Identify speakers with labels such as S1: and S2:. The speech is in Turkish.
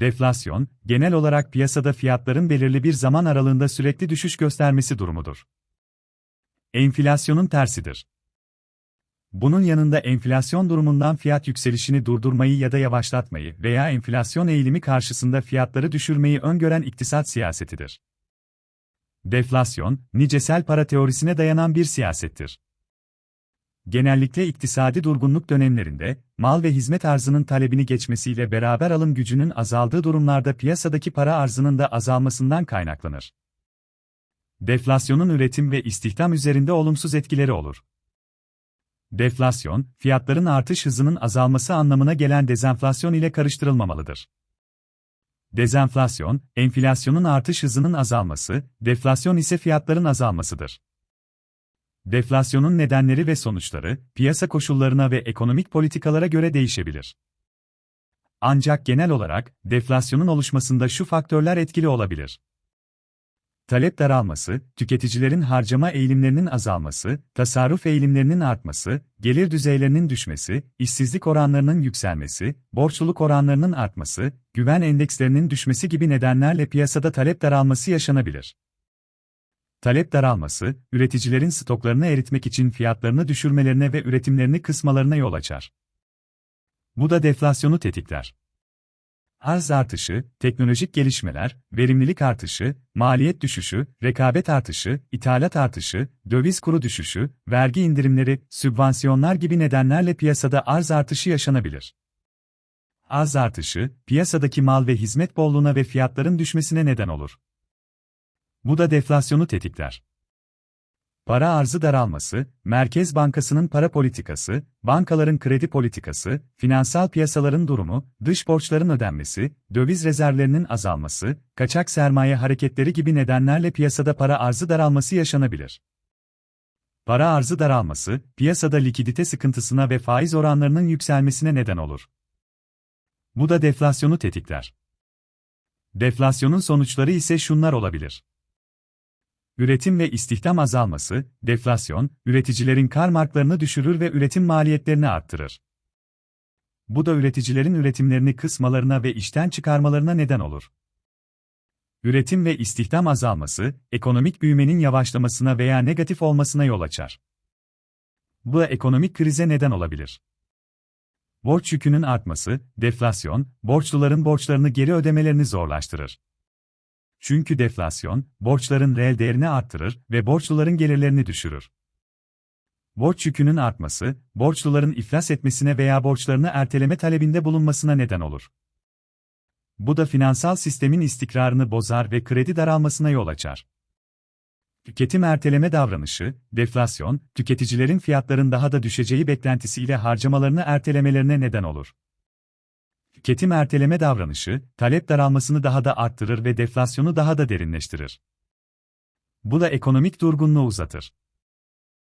S1: Deflasyon, genel olarak piyasada fiyatların belirli bir zaman aralığında sürekli düşüş göstermesi durumudur. Enflasyonun tersidir. Bunun yanında enflasyon durumundan fiyat yükselişini durdurmayı ya da yavaşlatmayı veya enflasyon eğilimi karşısında fiyatları düşürmeyi öngören iktisat siyasetidir. Deflasyon, nicesel para teorisine dayanan bir siyasettir. Genellikle iktisadi durgunluk dönemlerinde, mal ve hizmet arzının talebini geçmesiyle beraber alım gücünün azaldığı durumlarda piyasadaki para arzının da azalmasından kaynaklanır. Deflasyonun üretim ve istihdam üzerinde olumsuz etkileri olur. Deflasyon, fiyatların artış hızının azalması anlamına gelen dezenflasyon ile karıştırılmamalıdır. Dezenflasyon, enflasyonun artış hızının azalması, deflasyon ise fiyatların azalmasıdır. Deflasyonun nedenleri ve sonuçları, piyasa koşullarına ve ekonomik politikalara göre değişebilir. Ancak genel olarak, deflasyonun oluşmasında şu faktörler etkili olabilir. Talep daralması, tüketicilerin harcama eğilimlerinin azalması, tasarruf eğilimlerinin artması, gelir düzeylerinin düşmesi, işsizlik oranlarının yükselmesi, borçluluk oranlarının artması, güven endekslerinin düşmesi gibi nedenlerle piyasada talep daralması yaşanabilir. Talep daralması, üreticilerin stoklarını eritmek için fiyatlarını düşürmelerine ve üretimlerini kısmalarına yol açar. Bu da deflasyonu tetikler. Arz artışı, teknolojik gelişmeler, verimlilik artışı, maliyet düşüşü, rekabet artışı, ithalat artışı, döviz kuru düşüşü, vergi indirimleri, sübvansiyonlar gibi nedenlerle piyasada arz artışı yaşanabilir. Arz artışı, piyasadaki mal ve hizmet bolluğuna ve fiyatların düşmesine neden olur. Bu da deflasyonu tetikler. Para arzı daralması, Merkez Bankası'nın para politikası, bankaların kredi politikası, finansal piyasaların durumu, dış borçların ödenmesi, döviz rezervlerinin azalması, kaçak sermaye hareketleri gibi nedenlerle piyasada para arzı daralması yaşanabilir. Para arzı daralması, piyasada likidite sıkıntısına ve faiz oranlarının yükselmesine neden olur. Bu da deflasyonu tetikler. Deflasyonun sonuçları ise şunlar olabilir. Üretim ve istihdam azalması, deflasyon, üreticilerin kar marklarını düşürür ve üretim maliyetlerini arttırır. Bu da üreticilerin üretimlerini kısmalarına ve işten çıkarmalarına neden olur. Üretim ve istihdam azalması, ekonomik büyümenin yavaşlamasına veya negatif olmasına yol açar. Bu ekonomik krize neden olabilir. Borç yükünün artması, deflasyon, borçluların borçlarını geri ödemelerini zorlaştırır. Çünkü deflasyon, borçların reel değerini arttırır ve borçluların gelirlerini düşürür. Borç yükünün artması, borçluların iflas etmesine veya borçlarını erteleme talebinde bulunmasına neden olur. Bu da finansal sistemin istikrarını bozar ve kredi daralmasına yol açar. Tüketim erteleme davranışı, deflasyon, tüketicilerin fiyatların daha da düşeceği beklentisiyle harcamalarını ertelemelerine neden olur. Tüketim erteleme davranışı, talep daralmasını daha da arttırır ve deflasyonu daha da derinleştirir. Bu da ekonomik durgunluğu uzatır.